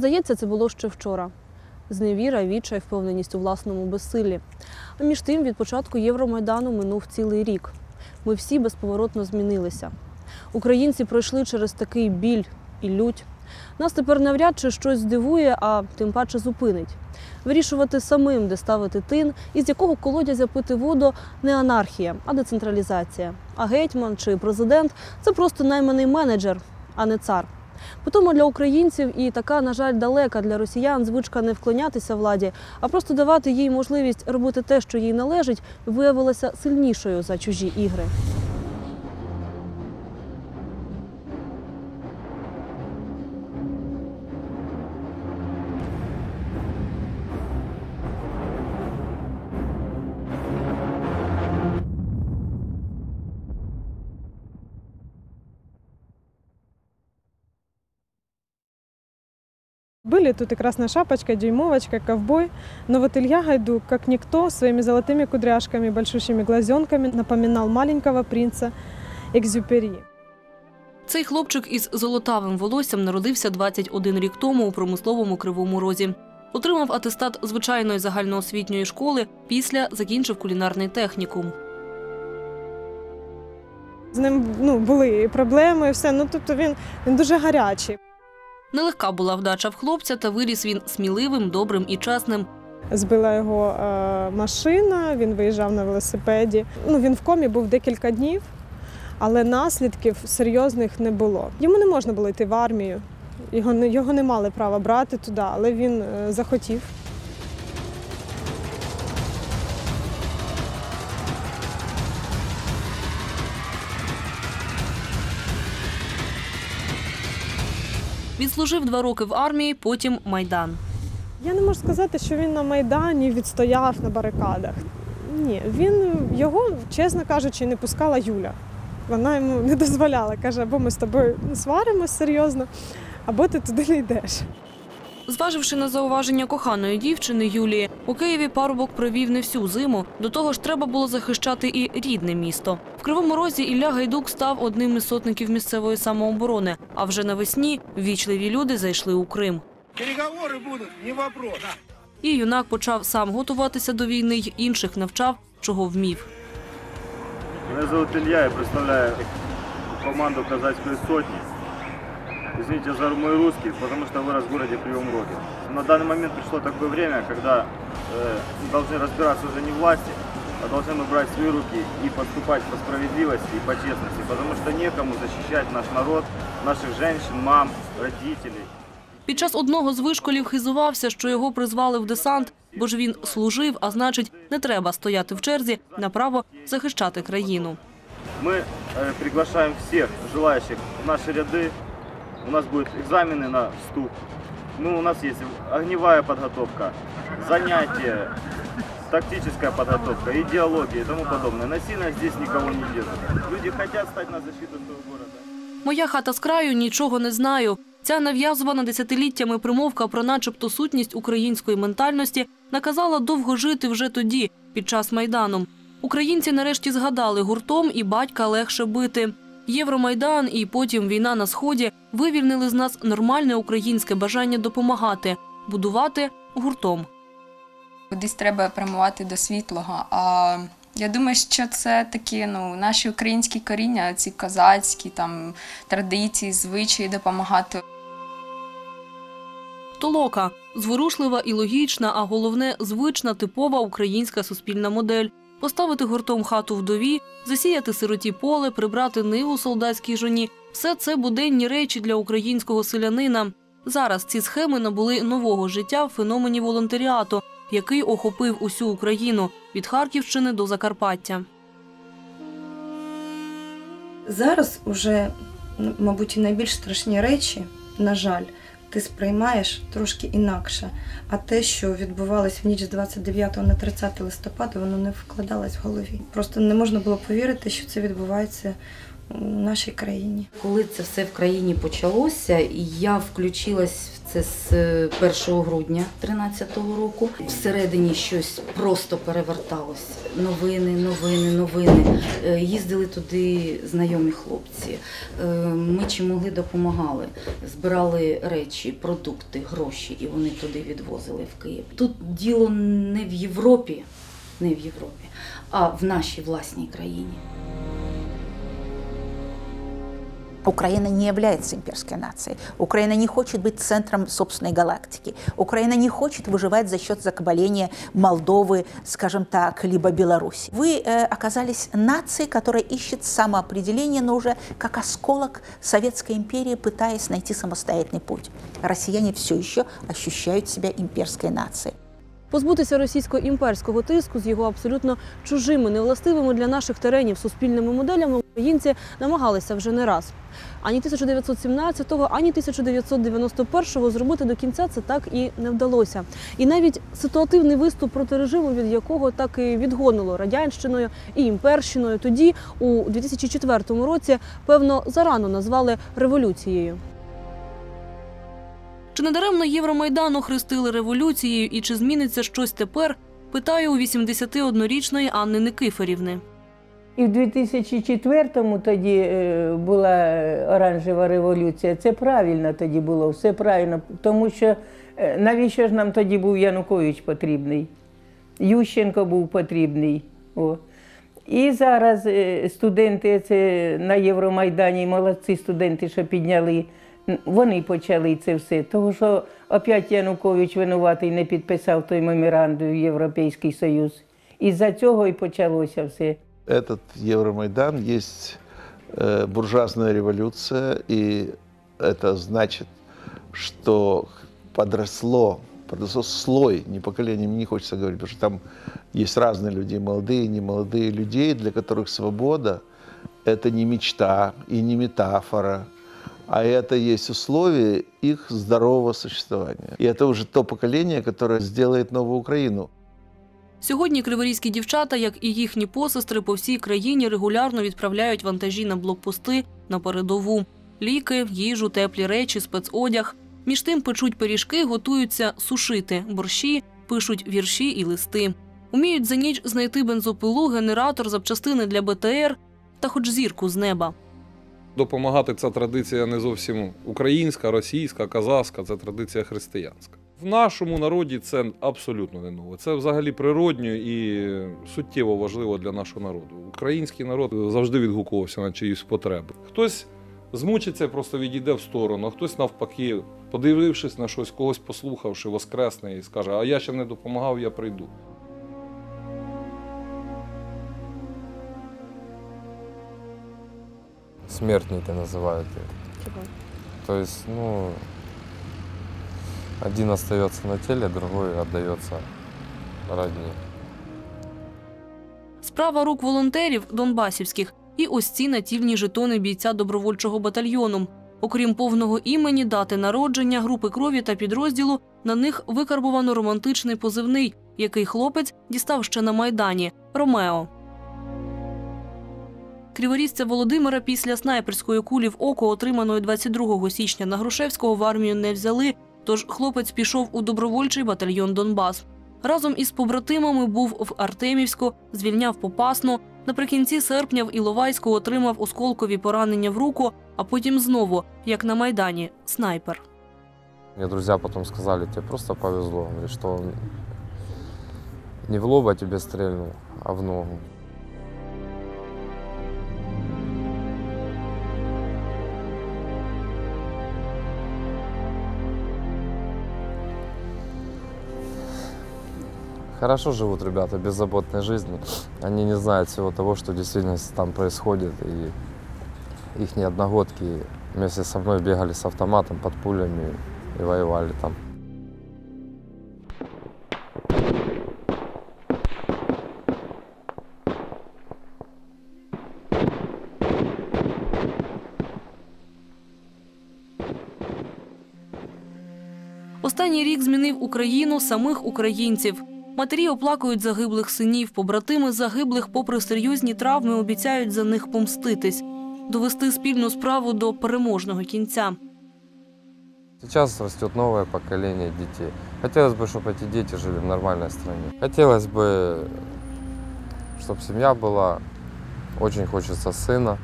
Здається, це було ще вчора. Зневіра, відчай, впевненість у власному безсиллі. А між тим, від початку Євромайдану минув цілий рік. Ми всі безповоротно змінилися. Українці пройшли через такий біль і лють. Нас тепер навряд чи щось здивує, а тим паче зупинить. Вирішувати самим, де ставити тин, із якого колодязя пити воду не анархія, а децентралізація. А гетьман чи президент це просто найманий менеджер, а не цар. Потому для українців і така, на жаль, далека для росіян звичка не вклонятися владі, а просто давати їй можливість робити те, що їй належить, виявилася сильнішою за чужі ігри. Были тут и Красная Шапочка, Дюймовочка, Ковбой. Но вот Илья Гайдук, как никто, своими золотыми кудряшками, большущими глазенками напоминал маленького принца Экзюпери. Цей хлопчик із золотавим волоссям народився 21 рік тому у промисловому кривому розі. Отримав атестат звичайної загальноосвітньої школи, після закінчив кулінарний технікум. З ним ну, були і проблеми, і все. Ну, тобто він, він дуже гарячий. Нелегка була вдача в хлопця, та виріс він сміливим, добрим і чесним. Збила його е, машина, він виїжджав на велосипеді. Ну, він в комі був декілька днів, але наслідків серйозних не було. Йому не можна було йти в армію. Його, не- його не мали права брати туди, але він е, захотів. Відслужив два роки в армії, потім майдан. Я не можу сказати, що він на Майдані відстояв на барикадах. Ні, він його, чесно кажучи, не пускала Юля. Вона йому не дозволяла. Каже, або ми з тобою сваримось серйозно, або ти туди не йдеш. Зваживши на зауваження коханої дівчини Юлії, у Києві парубок провів не всю зиму. До того ж, треба було захищати і рідне місто. В Кривому Розі Ілля Гайдук став одним із сотників місцевої самооборони. А вже навесні ввічливі люди зайшли у Крим. Переговоры будут, не вопрос. І юнак почав сам готуватися до війни й інших навчав, чого вмів. Меня зовут Илья, я представляю команду казацкой сотни. Извините за мой русский, потому что вырос в городе Кривом Роге. На данный момент пришло такое время, когда э, должны разбираться уже не власти, а должны мы брать в свои руки и поступать по справедливости и по честности, потому что некому защищать наш народ, наших женщин, мам, родителей. Під час одного з вишколів хизувався, що його призвали в десант, бо ж він служив, а значить, не треба стояти в черзі на право захищати країну. Мы э, приглашаем всех желающих в наши ряды. У нас будут экзамены на вступ. Ну, у нас есть огневая подготовка, занятия, тактическая подготовка, идеология и тому подобное. Насильно здесь никого не держат. Люди хотят стать на защиту своего города. Моя хата з краю нічого не знаю. Ця нав'язувана десятиліттями примовка про начебто сутність української ментальності наказала довго жити вже тоді, під час майдану. Українці нарешті згадали гуртом і батька легше бити. Євромайдан і потім війна на сході вивільнили з нас нормальне українське бажання допомагати, будувати гуртом. Кудись треба прямувати до світлого. А я думаю, що це такі ну, наші українські коріння, ці козацькі там традиції, звичаї допомагати. Толока зворушлива і логічна, а головне звична типова українська суспільна модель. Поставити гуртом хату вдові, засіяти сироті поле, прибрати ниву солдатській жоні все це буденні речі для українського селянина. Зараз ці схеми набули нового життя в феномені волонтеріату, який охопив усю Україну від Харківщини до Закарпаття. Зараз уже, мабуть, найбільш страшні речі, на жаль, ти сприймаєш трошки інакше. А те, що відбувалось в ніч з 29 на 30 листопада, воно не вкладалось в голові. Просто не можна було повірити, що це відбувається нашій країні. Коли це все в країні почалося, я включилась в це з е, 1 грудня 2013 року. Всередині щось просто переверталось. Новини, новини, новини. Е, Їздили туди знайомі хлопці. Е, Ми чим могли допомагали. Збирали речі, продукти, гроші, і вони туди відвозили в Київ. Тут діло не в Європі, не в Європі, а в нашій власній країні. Украина не является имперской нацией. Украина не хочет быть центром собственной галактики. Украина не хочет выживать за счет закабаления Молдовы, скажем так, либо Беларуси. Вы э, оказались нацией, которая ищет самоопределение, но уже как осколок Советской империи, пытаясь найти самостоятельный путь. Россияне все еще ощущают себя имперской нацией. Позбутися російсько-імперського тиску з його абсолютно чужими, невластивими для наших теренів суспільними моделями Українці намагалися вже не раз. Ані 1917-го, ані 1991-го зробити до кінця це так і не вдалося. І навіть ситуативний виступ проти режиму, від якого так і відгонило радянщиною і імперщиною, тоді у 2004 році певно зарано назвали революцією. Чи не даремно Євромайдан охрестили революцією і чи зміниться щось тепер? Питаю у 81-річної Анни Никифорівни. І в 2004-му тоді е, була оранжева революція. Це правильно тоді було, все правильно. Тому що е, навіщо ж нам тоді був Янукович потрібний? Ющенко був потрібний. О. І зараз е, студенти це на Євромайдані, молодці студенти, що підняли, вони почали це все. Тому що опять Янукович винуватий не підписав той меморандум в Європейський Союз. І за цього і почалося все. Этот Евромайдан есть э, буржуазная революция, и это значит, что подросло, подросло слой, не поколение, мне не хочется говорить, потому что там есть разные люди, молодые, немолодые людей, для которых свобода – это не мечта и не метафора, а это есть условие их здорового существования. И это уже то поколение, которое сделает новую Украину. Сьогодні криворізькі дівчата, як і їхні посестри, по всій країні регулярно відправляють вантажі на блокпости на передову. Ліки, їжу, теплі речі, спецодяг. Між тим печуть пиріжки, готуються сушити борщі, пишуть вірші і листи. Уміють за ніч знайти бензопилу, генератор, запчастини для БТР та хоч зірку з неба. Допомагати ця традиція не зовсім українська, російська, казахська, це традиція християнська. В нашому народі це абсолютно не нове. Це взагалі природньо і суттєво важливо для нашого народу. Український народ завжди відгукувався на чиїсь потреби. Хтось змучиться, просто відійде в сторону, а хтось навпаки, подивившись на щось, когось послухавши, воскресне і скаже: А я ще не допомагав, я прийду. Смертники называют их. То есть, ну, один остается на теле, другой отдается родне. Справа рук волонтерів донбасівських і ось ці натівні жетони бійця добровольчого батальйону. Окрім повного імені, дати народження, групи крові та підрозділу, на них викарбувано романтичний позивний, який хлопець дістав ще на майдані Ромео. Криворізця Володимира після снайперської кулі в око, отриманої 22 січня на Грушевського, в армію не взяли. Тож хлопець пішов у добровольчий батальйон Донбас. Разом із побратимами був в Артемівську, звільняв Попасну. Наприкінці серпня в Іловайську отримав осколкові поранення в руку, а потім знову, як на майдані, снайпер. Мне друзья потом сказали, тебе просто повезло. Что он не в лоб а тебе а в ногу. Хорошо живут ребята, беззаботной жизнью. Они не знают всего того, что в действительности там происходит. И их одногодки вместе со мной бегали с автоматом под пулями и воевали там. Останній рік змінив Україну самих українців. Матері оплакують загиблих синів, побратими загиблих, попри серйозні травми, обіцяють за них помститись. довести спільну справу до переможного кінця. Сейчас растет новое поколение детей. Хотелось бы, чтобы эти дети жили в нормальной стране. Хотелось бы, чтобы семья была. Очень хочется сына.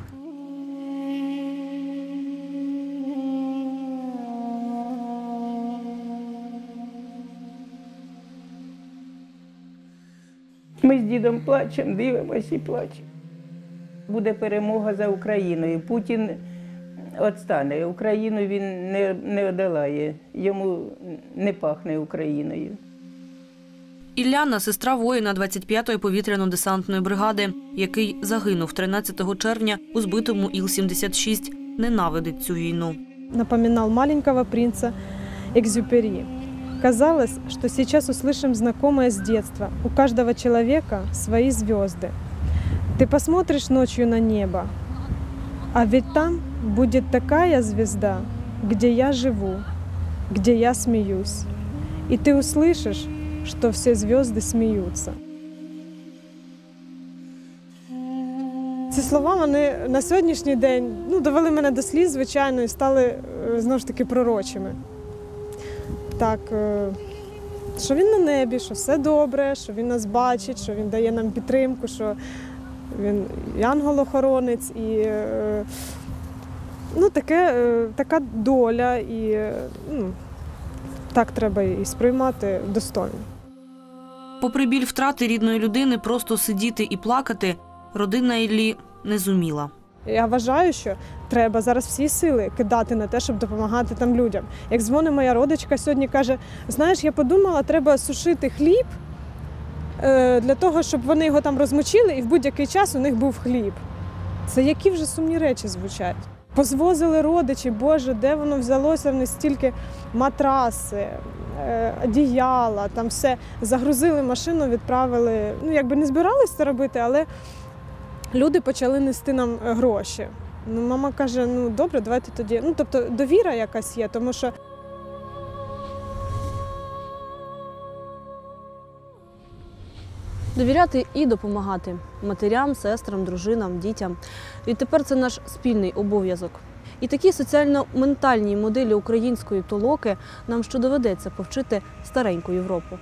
Ми з дідом плачемо, дивимося і плачемо. Буде перемога за Україною. Путін відстане. Україну він не, не одолає. Йому не пахне Україною. Ілляна сестра воїна 25-ї повітряно-десантної бригади, який загинув 13 червня у збитому Іл-76, ненавидить цю війну. Напоминал маленького принца Экзюпери. Казалось, что сейчас услышим знакомое с детства. У каждого человека свои звезды. Ты посмотришь ночью на небо, а ведь там будет такая звезда, где я живу, где я смеюсь. И ты услышишь, что все звезды смеются. Ці слова вони на сьогоднішній день ну, довели мене до сліз, звичайно, і стали е, знову ж таки пророчими. Так, е, що він на небі, що все добре, що він нас бачить, що він дає нам підтримку, що він янгол-охоронець і е, ну, таке, е, така доля, і ну, так треба і сприймати достойно. Попри біль втрати рідної людини, просто сидіти і плакати родина Іллі не зуміла. Я вважаю, що треба зараз всі сили кидати на те, щоб допомагати там людям. Як дзвонить моя родичка сьогодні, каже: знаєш, я подумала, треба сушити хліб е, для того, щоб вони його там розмочили, і в будь-який час у них був хліб. Це які вже сумні речі звучать. Позвозили родичі, Боже, де воно взялося в них стільки матраси, е, одіяла, там все загрузили машину, відправили. Ну, якби не збиралися це робити, але люди почали нести нам е, гроші. Ну, мама каже: ну добре, давайте тоді. Ну, тобто довіра якась є, тому що Довіряти і допомагати матерям, сестрам, дружинам, дітям. Відтепер це наш спільний обов'язок. І такі соціально-ментальні моделі української толоки нам що доведеться повчити стареньку Європу.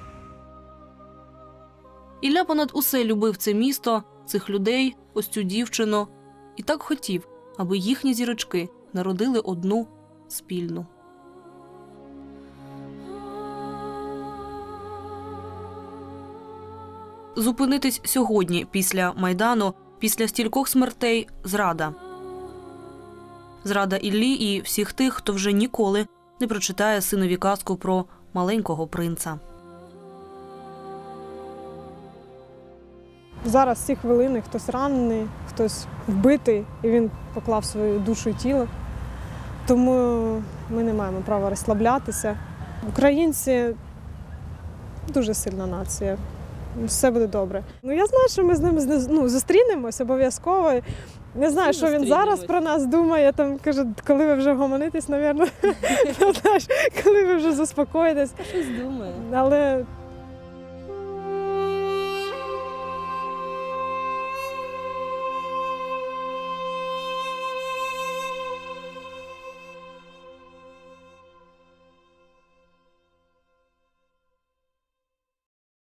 Ілля понад усе любив це місто, цих людей, ось цю дівчину, і так хотів, аби їхні зірочки народили одну спільну. Зупинитись сьогодні після майдану, після стількох смертей зрада. Зрада Іллі і всіх тих, хто вже ніколи не прочитає синові казку про маленького принца. Зараз ці хвилини хтось ранений, хтось вбитий, і він поклав свою душу і тіло. Тому ми не маємо права розслаблятися. Українці дуже сильна нація. Все буде добре. Ну я знаю, що ми з ними ну, зустрінемось обов'язково. Не знаю, що він зараз про нас думає. Там каже, коли ви вже гомонитесь, напевно. Знаєш, коли ви вже заспокоїтесь. Щось думає. Але